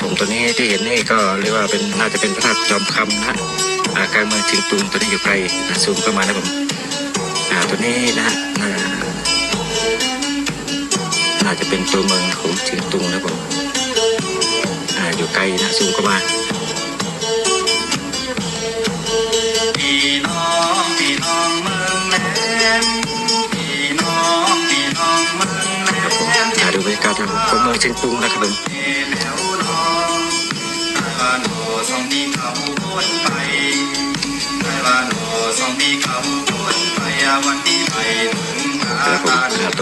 ผมตัวนี้ที่เห็นนี่ก็เรียกว่าเป็นน่าจะเป็นพระธาตุจอมคำนะอ่ากลางเมืองเชียงตุงตัวนี้อยู่ไกลนะซูมเข้ามานะผมอ่าตัวนี้นะฮะน่าน่าจะเป็นตัวเมืองของเชียงตุงนะผมอ่าอยู่ไกลนะซูมเข้ามาพี่น้องพี่น้องเมืองแหลมพี่น้องพี่น้องเมืองแหลครับผมมอ่าดูบรรยากาศของเมืองเชียงตุงนะครับผม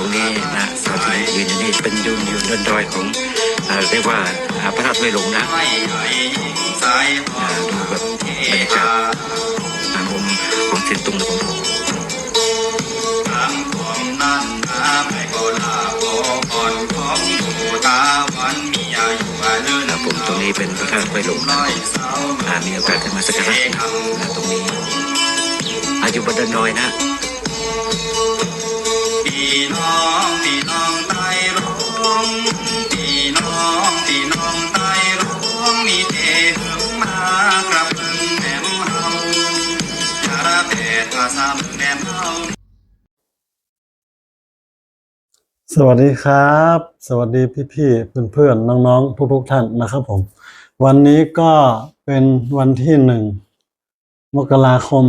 รงนี้นะเราที่ยืนอยู่นี่เป็นยืนอยู่บนดอยของเรียกว่าพระธาตุไม่หลงนะดูแบบบรรยากาศอ่ามุมของเชียงตุงนะผมของนั่นนาไปก็ลาของผมนะผมตรงนี้เป็นพระธาตุไม่หลงนะร้อาวอ่ามีโอกาสได้มาสักการะนะตรงนี้อายุบันดน้อยนะ พี่น้องพี่น้องใต้ร้องพี่น้องพี่น้องใต้ร้องมีเทหึงมากระพึงแหมเฮาอย่าระเบิดภาษาแหมเฮาสวัสดีครับ สวัสดีพี่ๆเพื่อนๆน้องๆทุกๆท่านนะครับผม วันนี้ก็เป็นวันที่หนึ่งมกราคม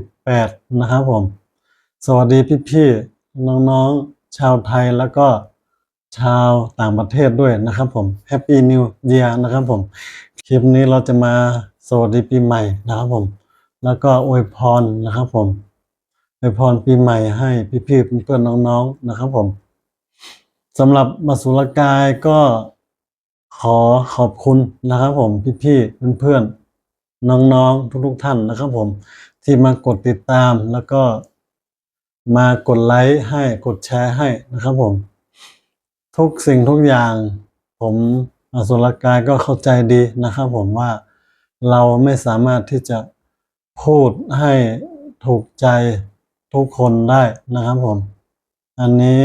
2568 นะครับผม สวัสดีพี่ๆน้องๆ ชาวไทยแล้วก็ชาวต่างประเทศด้วยนะครับผม Happy New Year นะครับผม คลิปนี้เราจะมาสวัสดีปีใหม่นะครับผม แล้วก็อวยพรนะครับผมอวยพรปีใหม่ให้พี่ๆเพื่อนๆน้องๆนะครับผมสำหรับมาสุรกายก็ขอขอบคุณนะครับผมพี่ๆเพื่อนๆน้องๆ ทุกๆท่านนะครับผม ที่มากดติดตามแล้วก็ มากดไลค์ให้กดแชร์ให้นะครับผม ทุกสิ่งทุกอย่าง ผมอสุรกายก็เข้าใจดีนะครับผมว่าเราไม่สามารถที่จะพูดให้ถูกใจทุกคนได้นะครับผม อันนี้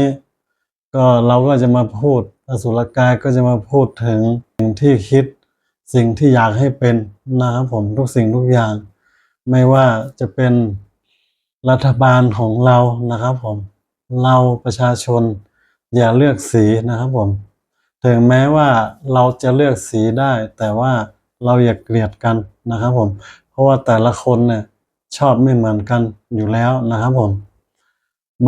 ก็เราก็จะมาพูดอสุรกายก็จะมาพูดถึงสิ่งที่คิดสิ่งที่อยากให้เป็นนะครับผมทุกสิ่งทุกอย่าง ไม่ว่าจะเป็น รัฐบาลของเรานะครับผมเราประชาชนอย่าเลือกสีนะครับผมถึงแม้ว่าเราจะเลือกสีได้ แต่ว่าเราอย่าเกลียดกันนะครับผม เพราะว่าแต่ละคนเนี่ยชอบไม่เหมือนกันอยู่แล้วนะครับผม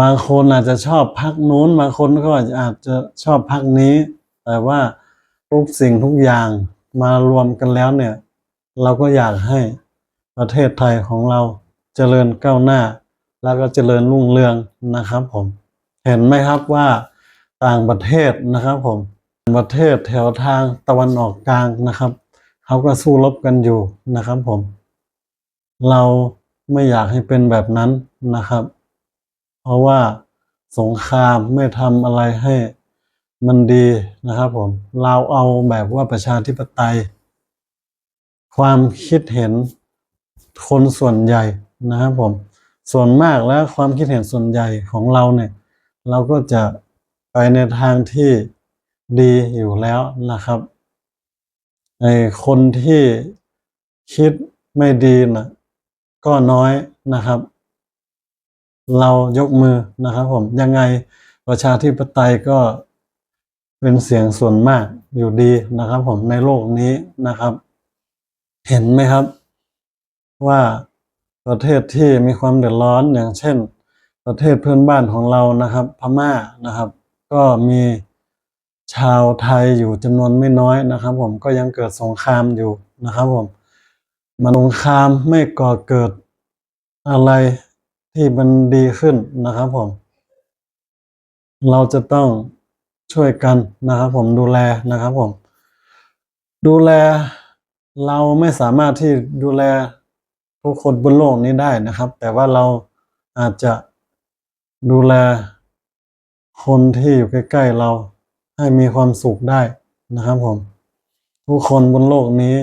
บางคนอาจจะชอบพักนู้น บางคนก็อาจจะชอบพักนี้ แต่ว่าทุกสิ่งทุกอย่างมารวมกันแล้วเนี่ย เราก็อยากให้ประเทศไทยของเราเจริญก้าวหน้า แล้วก็เจริญรุ่งเรืองนะครับผม เห็นไหมครับว่าต่างประเทศนะครับผมประเทศแถวทางตะวันออกกลางนะครับ เขาก็สู้รบกันอยู่นะครับผม เราไม่อยากให้เป็นแบบนั้นนะครับ เพราะว่าสงครามไม่ทำอะไรให้มันดีนะครับผม เราเอาแบบว่าประชาธิปไตย ความคิดเห็นคนส่วนใหญ่นะครับผม ส่วนมากแล้วความคิดเห็นส่วนใหญ่ของเราเนี่ย เราก็จะไปในทางที่ดีอยู่แล้วนะครับไอ้คนที่คิดไม่ดีนะก็น้อยนะครับ เรายกมือนะครับ ผมยังไงประชาธิปไตยก็เป็นเสียงส่วนมากอยู่ดีนะครับ ผมในโลกนี้นะครับ เห็นไหมครับ ว่า ประเทศที่มีความเดือดร้อนอย่างเช่น ประเทศเพื่อนบ้านของเรานะครับ พม่านะครับ ก็มีชาวไทยอยู่จำนวนไม่น้อยนะครับ ผมก็ยังเกิดสงครามอยู่นะครับ ผมมันสงครามไม่ก่อเกิดอะไรที่มันดีขึ้นนะครับ ผม เราจะต้องช่วยกันนะครับ ผมดูแลนะครับ ผม ดูแลเราไม่สามารถที่ดูแล ทุกคนบนโลกนี้ได้นะครับ แต่ว่าเราอาจจะดูแลคนที่อยู่ใกล้ๆเราให้มีความสุขได้นะครับผม ทุกคนบนโลกนี้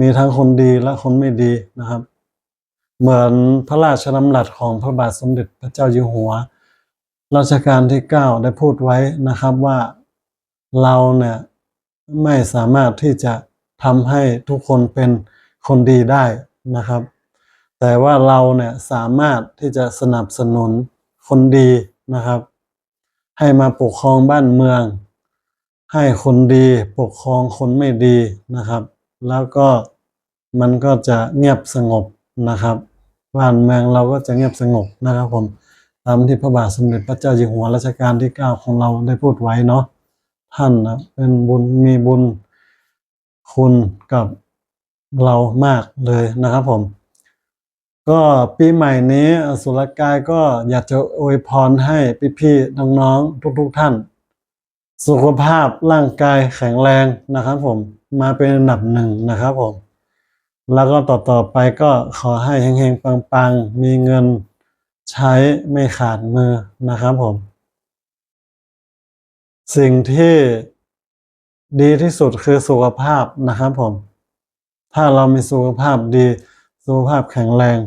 มีทั้งคนดีและคนไม่ดีนะครับ เหมือนพระราชดำรัสของพระบาทสมเด็จพระเจ้าอยู่หัวรัชกาลที่เก้าได้พูดไว้นะครับว่าเราเนี่ยไม่สามารถที่จะทำให้ทุกคนเป็นคนดีได้ นะครับ แต่ว่าเราเนี่ยสามารถที่จะสนับสนุนคนดีนะครับ ให้มาปกครองบ้านเมือง ให้คนดีปกครองคนไม่ดีนะครับ แล้วก็มันก็จะเงียบสงบนะครับบ้านเมืองเราก็จะเงียบสงบนะครับผมตามที่พระบาทสมเด็จพระเจ้าอยู่หัวรัชกาลที่เก้าของเราได้พูดไว้เนาะท่านนะเป็นบุญมีบุญคุณกับ เรามากเลยนะครับผม ก็ปีใหม่นี้สุรกายก็อยากจะอวยพรให้พี่ๆน้องๆทุก ๆ ท่าน สุขภาพร่างกายแข็งแรงนะครับผมมาเป็นอันดับหนึ่งนะครับผม แล้วก็ต่อๆไปก็ขอให้เฮงๆปังๆ มีเงินใช้ไม่ขาดมือนะครับผม สิ่งที่ดีที่สุดคือสุขภาพนะครับผม ถ้าเรามีสุขภาพดี สุขภาพแข็งแรง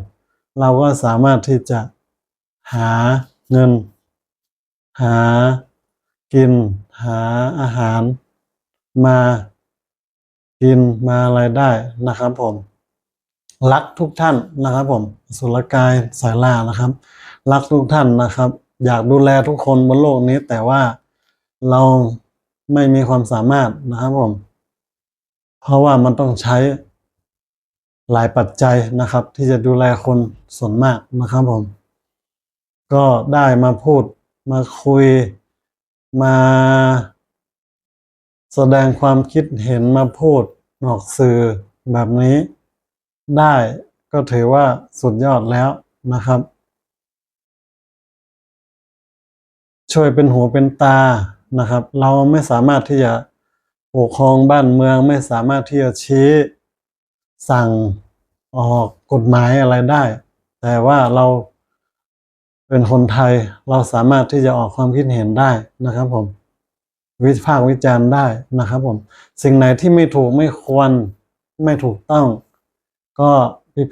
เราก็สามารถที่จะหาเงิน หากิน หาอาหาร มากินมาอะไรได้นะครับผม รักทุกท่านนะครับผม สุรกายสายล่านะครับ รักทุกท่านนะครับ อยากดูแลทุกคนบนโลกนี้แต่ว่าเราไม่มีความสามารถนะครับผม เพราะว่ามันต้องใช้ หลายปัจจัยนะครับ ที่จะดูแลคนส่วนมากนะครับผม ก็ได้มาพูดมาคุยมาแสดงความคิดเห็นมาพูดออกสื่อแบบนี้ ได้ก็ถือว่าสุดยอดแล้วนะครับ ช่วยเป็นหูเป็นตานะครับ เราไม่สามารถที่จะปกครองบ้านเมืองไม่สามารถที่จะชี้ สั่งออกกฎหมายอะไรได้ แต่ว่าเราเป็นคนไทยเราสามารถที่จะออกความคิดเห็นได้นะครับผม วิพากษ์วิจารณ์ได้นะครับผม สิ่งไหนที่ไม่ถูกไม่ควรไม่ถูกต้อง ก็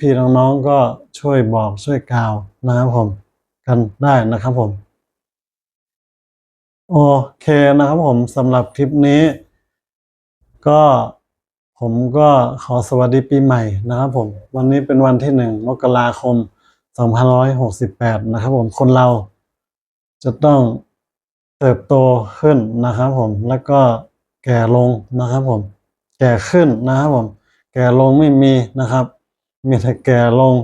พี่ๆน้องๆก็ช่วยบอกช่วยกล่าวนะครับผม กันได้นะครับผม โอเคนะครับผมสำหรับคลิปนี้ ก็ ผมก็ขอสวัสดีปีใหม่นะครับผม วันนี้เป็นวันที่หนึ่งมกราคม2568นะครับผมคนเราจะต้องเติบโตขึ้นนะครับผมแล้วก็แก่ลงนะครับผม แก่ขึ้นนะครับผม แก่ลงไม่มีนะครับ มีแต่แก่ลง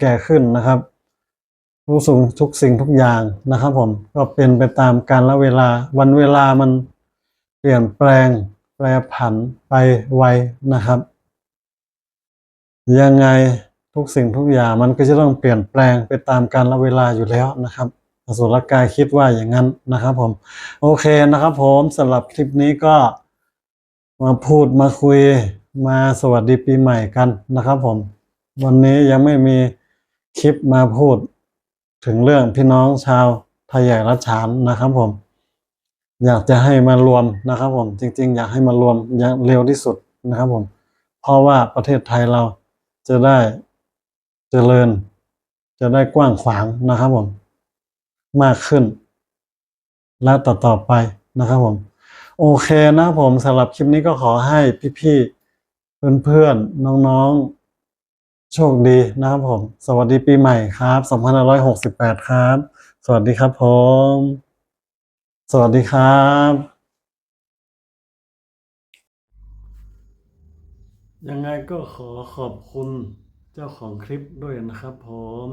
แก่ขึ้นนะครับทุกสิ่งทุกสิ่งทุกอย่างนะครับผมก็เป็นไปตามการละเวลาวันเวลามันเปลี่ยนแปลง แปรผันไปไวนะครับ ยังไงทุกสิ่งทุกอย่างมันก็จะต้องเปลี่ยนแปลงไปตามกาลเวลาอยู่แล้วนะครับอสุรกายคิดว่าอย่างนั้นนะครับผม โอเคนะครับผมสำหรับคลิปนี้ก็มาพูดมาคุยมาสวัสดีปีใหม่กันนะครับผม วันนี้ยังไม่มีคลิปมาพูดถึงเรื่องพี่น้องชาวไทยใหญ่รัชฉานนะครับผม อยากจะให้มารวมนะครับผมจริง ๆ อยากให้มารวมอย่างเร็วที่สุดนะครับผม เพราะว่าประเทศไทยเราจะได้เจริญ จะได้กว้างขวางนะครับผม มากขึ้น และต่อๆไปนะครับผม โอเคนะผมสำหรับคลิปนี้ก็ขอให้พี่ๆเพื่อนๆน้องๆ โชคดีนะครับผม สวัสดีปีใหม่ครับ 2568 ครับ สวัสดีครับผม สวัสดีครับ ยังไงก็ขอขอบคุณเจ้าของคลิปด้วยนะครับผม